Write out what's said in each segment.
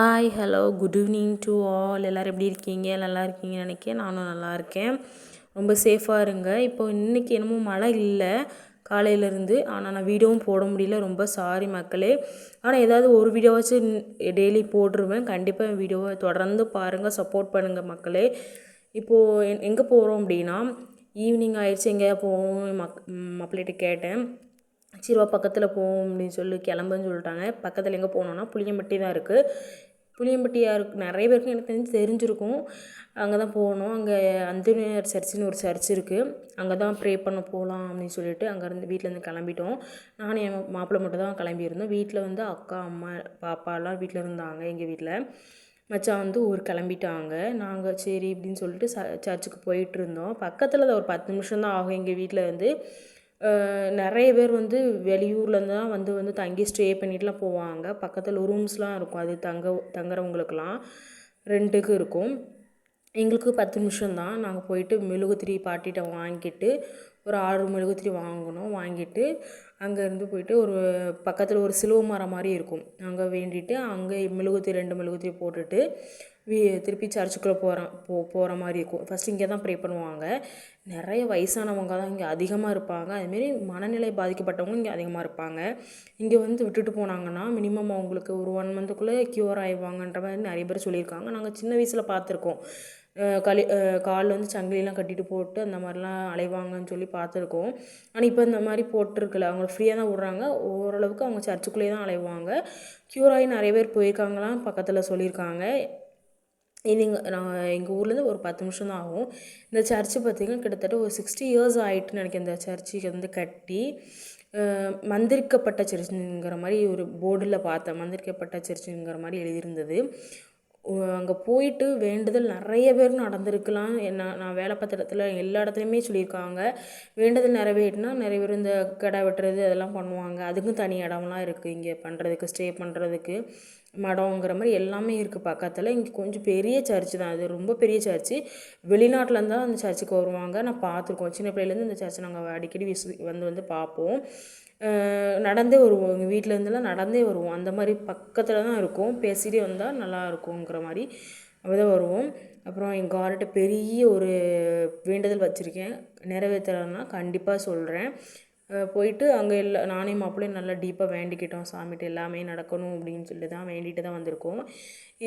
Hi hello good evening to all எல்லோரும் எப்படி இருக்கீங்க? நல்லா இருக்கீங்கன்னு நினைக்க நானும் நல்லா இருக்கேன். ரொம்ப சேஃபாக இருங்க. இப்போ இன்றைக்கி என்னமோ மழை இல்லை. காலையிலேருந்து ஆனால் நான் வீடியோவும் போட முடியல. ரொம்ப சாரி மக்களே. ஆனால் ஏதாவது ஒரு வீடியோவாச்சும் டெய்லி போட்டுருவேன். கண்டிப்பாக என் வீடியோவை தொடர்ந்து பாருங்கள் சப்போர்ட் பண்ணுங்கள் மக்களே. இப்போது எங்கே போகிறோம் அப்படின்னா ஈவினிங் ஆயிடுச்சு. எங்கேயா போவோம்? மக் மாப்பிள்ளைகிட்ட கேட்டேன். சிறுவா பக்கத்தில் போவோம் அப்படின்னு சொல்லி கிளம்புன்னு சொல்லிட்டாங்க. பக்கத்தில் எங்கே போனோன்னா புளியம்பட்டி தான் இருக்குது புளியம்பட்டி நிறைய பேருக்கு எனக்கு தெரிஞ்சு தெரிஞ்சிருக்கும். அங்கே தான் போகணும். அங்கே அந்தோனியார் சர்ச்சுன்னு ஒரு சர்ச் இருக்குது அங்கே தான் ப்ரே பண்ண போகலாம் அப்படின்னு சொல்லிட்டு அங்கேருந்து வீட்டிலேருந்து கிளம்பிட்டோம். நானும் என் மாப்பிள்ளை மட்டும் தான் கிளம்பியிருந்தோம். வீட்டில் வந்து அக்கா அம்மா பாப்பாலாம் வீட்டில் இருந்தாங்க எங்கள் வீட்டில் மச்சான் வந்து ஊர் கிளம்பிட்டாங்க. நாங்கள் சரி அப்படின்னு சொல்லிட்டு ச சர்ச்சுக்கு போயிட்டு இருந்தோம். பக்கத்தில் ஒரு பத்து நிமிஷம் தான் ஆகும் எங்கள் வீட்டில் வந்து நிறைய பேர் வந்து வெளியூர்லேருந்து தான் வந்து வந்து தங்கி ஸ்டே பண்ணிட்டுலாம் போவாங்க. பக்கத்தில் ரூம்ஸ்லாம் இருக்கும். அது தங்க தங்குறவங்களுக்குலாம் ரெண்ட்டுக்கு இருக்கும். எங்களுக்கு பத்து நிமிஷம்தான். நாங்கள் போயிட்டு மெழுகுத்திரி பாட்டிகிட்ட வாங்கிட்டு ஒரு ஆறு மெழுகுத்திரி வாங்கினோம் வாங்கிட்டு அங்கேருந்து போயிட்டு ஒரு பக்கத்தில் ஒரு சிலுவை மரம் மாதிரி இருக்கும். அங்கே வேண்டிட்டு அங்கே மெழுகுத்திரி ரெண்டு மெழுகுத்திரி போட்டுட்டு வீ திருப்பி சர்ச்சுக்குள்ளே போகிறோம் போ போகிற மாதிரி இருக்கும். ஃபஸ்ட்டு இங்கே தான் ப்ரே பண்ணுவாங்க. நிறைய வயசானவங்க தான் இங்கே அதிகமாக இருப்பாங்க. அதுமாரி மனநிலை பாதிக்கப்பட்டவங்க இங்கே அதிகமாக இருப்பாங்க. இங்கே வந்து விட்டுட்டு போனாங்கன்னா மினிமம் அவங்களுக்கு ஒரு ஒன் மந்த்துக்குள்ளே க்யூர் ஆயிடுவாங்கன்ற மாதிரி நிறைய பேர் சொல்லியிருக்காங்க. நாங்கள் சின்ன வயசில் பார்த்துருக்கோம். களி காலில் வந்து சங்கிலிலாம் கட்டிட்டு போட்டு அந்த மாதிரிலாம் அலைவாங்கன்னு சொல்லி பார்த்துருக்கோம். ஆனால் இப்போ இந்த மாதிரி போட்டிருக்கல அவங்க ஃப்ரீயாக தான் விட்றாங்க. ஓரளவுக்கு அவங்க சர்ச்சுக்குள்ளேயே தான் அலைவாங்க. க்யூர் ஆகி நிறைய பேர் போயிருக்காங்களாம் பக்கத்தில் சொல்லியிருக்காங்க. இது நான் எங்கள் ஊர்லேருந்து ஒரு பத்து நிமிஷம் தான் ஆகும். இந்த சர்ச்சு பார்த்திங்கன்னா கிட்டத்தட்ட ஒரு சிக்ஸ்டி இயர்ஸ் ஆகிட்டுன்னு நினைக்கிறேன் இந்த சர்ச்சுக்கு வந்து கட்டி. மந்திரிக்கப்பட்ட சர்ச்சுங்கிற மாதிரி ஒரு போர்டில் பார்த்தேன். மந்திரிக்கப்பட்ட சர்ச்சுங்கிற மாதிரி எழுதியிருந்தது. அங்கே போயிட்டு வேண்டுதல் நிறைய பேர் நடந்திருக்கலாம். என்ன நான் வேலை பார்த்த இடத்துல எல்லா இடத்துலையுமே சொல்லியிருக்காங்க. வேண்டுதல் நிறைவேறினா நிறைய பேர் இந்த கடை வெட்டுறது அதெல்லாம் பண்ணுவாங்க. அதுக்கும் தனி இடம்லாம் இருக்குது இங்கே பண்ணுறதுக்கு ஸ்டே பண்ணுறதுக்கு மடங்கிற மாதிரி எல்லாமே இருக்குது பக்கத்தில். இங்கே கொஞ்சம் பெரிய சர்ச்சு தான். அது ரொம்ப பெரிய சர்ச்சு. வெளிநாட்டிலேருந்து தான் அந்த சர்ச்சுக்கு வருவாங்க. நான் பார்த்துருக்கோம். சின்ன பிள்ளைலேருந்து இந்த சர்ச்சை நாங்கள் அடிக்கடி விசி வந்து வந்து பார்ப்போம். நடந்தே வருவோம். எங்கள் வீட்டிலேருந்துலாம் நடந்தே வருவோம். அந்த மாதிரி பக்கத்தில் தான் இருக்கும். பேசிகிட்டே வந்தால் நல்லா இருக்குங்கிற மாதிரி அப்படி தான் வருவோம். அப்புறம் எங்கள் கார்ட்ட பெரிய ஒரு வேண்டுதல் வச்சுருக்கேன். நிறைவேற்றலைன்னா கண்டிப்பாக சொல்கிறேன் போயிட்டு அங்கே எல்லா நானே மாப்பிள்ளையும் நல்லா டீப்பாக வேண்டிக்கிட்டோம். சாமிகிட்ட எல்லாமே நடக்கணும் அப்படின்னு சொல்லி தான் வேண்டிட்டு தான் வந்திருக்கோம்.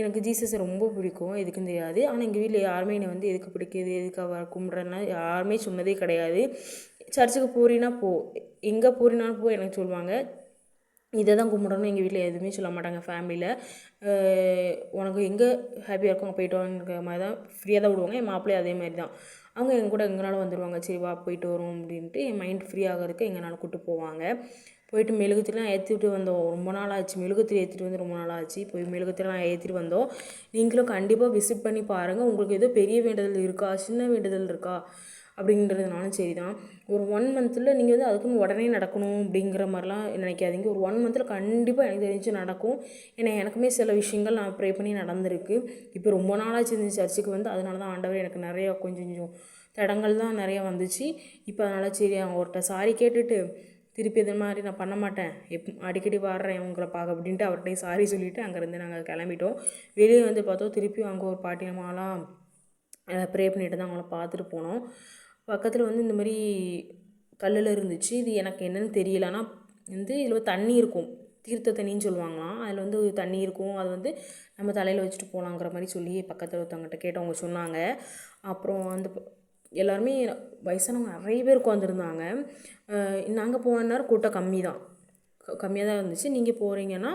எனக்கு ஜீசஸ் ரொம்ப பிடிக்கும். எதுக்கும் தெரியாது. ஆனால் எங்கள் வீட்டில் யாருமே என்னை வந்து எதுக்கு பிடிக்குது எதுக்கு அவ கும்பிட்றேன்னா யாருமே சொன்னதே கிடையாது. சர்ச்சுக்கு போறினா போ. எங்கே போறினாலும் போ எனக்கு சொல்லுவாங்க. இதை தான் கும்பிடணும் எங்கள் வீட்டில் எதுவுமே சொல்ல மாட்டாங்க ஃபேமிலியில் உனக்கு எங்கே ஹாப்பியாக இருக்கும் அங்கே போயிட்டு வாங்கிற மாதிரி தான் ஃப்ரீயாக தான் விடுவாங்க. என் மாப்பிள்ளையும் அதே மாதிரி தான் அவங்க எங்கள் கூட எங்கேனாலும் வந்துடுவாங்க சரி வா போயிட்டு வரும் அப்படின்ட்டு என் மைண்ட் ஃப்ரீ ஆகிறதுக்கு எங்கேனாலும் கூப்பிட்டு போவாங்க. போயிட்டு மெழுகுத்திரிலாம் ஏற்றிட்டு வந்தோம். ரொம்ப நாள் ஆச்சு. மெழுகுத்திரி ஏற்றிட்டு வந்து ரொம்ப நாள் ஆச்சு. போய் மெழுகுத்திரிலாம் ஏற்றிட்டு வந்தோம். நீங்களும் கண்டிப்பாக விசிட் பண்ணி பாருங்கள் உங்களுக்கு ஏதோ பெரிய வேண்டுதல் இருக்கா? சின்ன வேண்டுதல் இருக்கா? அப்படின்றதுனாலும் சரி தான் ஒரு ஒன் மந்த்தில் நீங்கள் வந்து அதுக்குன்னு உடனே நடக்கணும் அப்படிங்கிற மாதிரிலாம் நினைக்காதீங்க. ஒரு ஒன் மந்த்தில் கண்டிப்பாக எனக்கு தெரிஞ்சு நடக்கும். ஏன்னா எனக்குமே சில விஷயங்கள் நான் ப்ரே பண்ணி நடந்திருக்கு. இப்போ ரொம்ப நாளாச்சு இருந்துச்சு சர்ச்சுக்கு வந்து அதனால தான் ஆண்டவர் எனக்கு நிறையா கொஞ்சம் கொஞ்சம் தடங்கள் தான் நிறையா வந்துச்சு. இப்போ அதனால் சரி அவர்கிட்ட சாரி கேட்டுட்டு திருப்பி இது மாதிரி நான் பண்ண மாட்டேன். எப் அடிக்கடி வர்றேன் உங்களை பார்க்க அப்படின்ட்டு அவர்கிட்டையும் சாரி சொல்லிவிட்டு அங்கேருந்து நாங்கள் கிளம்பிட்டோம். வெளியே வந்து பார்த்தோம் திருப்பி அங்கே ஒரு பாட்டியம்மாலாம் ப்ரே பண்ணிட்டு தான் அவங்கள பார்த்துட்டு போனோம். பக்கத்தில் வந்து இந்த மாதிரி கல்லில் இருந்துச்சு. இது எனக்கு என்னென்னு தெரியல. ஆனால் வந்து இதில் தண்ணி இருக்கும். தீர்த்த தண்ணின்னு சொல்லுவாங்களாம். அதில் வந்து தண்ணி இருக்கும். அது வந்து நம்ம தலையில் வச்சுட்டு போகலாங்கிற மாதிரி சொல்லி பக்கத்தில் ஒருத்தவங்ககிட்ட கேட்டவங்க சொன்னாங்க. அப்புறம் அந்த எல்லாருமே வயசானவங்க நிறைய பேர் உட்காந்துருந்தாங்க நாங்கள் போன நேரம் கூட்டம் கம்மி தான் கம்மியாக தான் இருந்துச்சு. நீங்கள் போகிறீங்கன்னா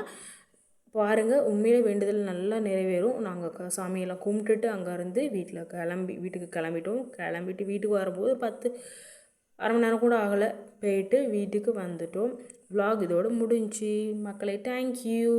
பாருங்கள் உண்மையிலே வேண்டுதல் நல்லா நிறைவேறும். நாங்கள் சாமியெல்லாம் கும்பிட்டுட்டு அங்கேருந்து வீட்டில் கிளம்பி வீட்டுக்கு கிளம்பிட்டோம். கிளம்பிட்டு வீட்டுக்கு வரும்போது பத்து அரை மணி நேரம் கூட ஆகலை. போயிட்டு வீட்டுக்கு வந்துட்டோம். விலாக் இதோடு முடிஞ்சு. மக்களை தேங்க்யூ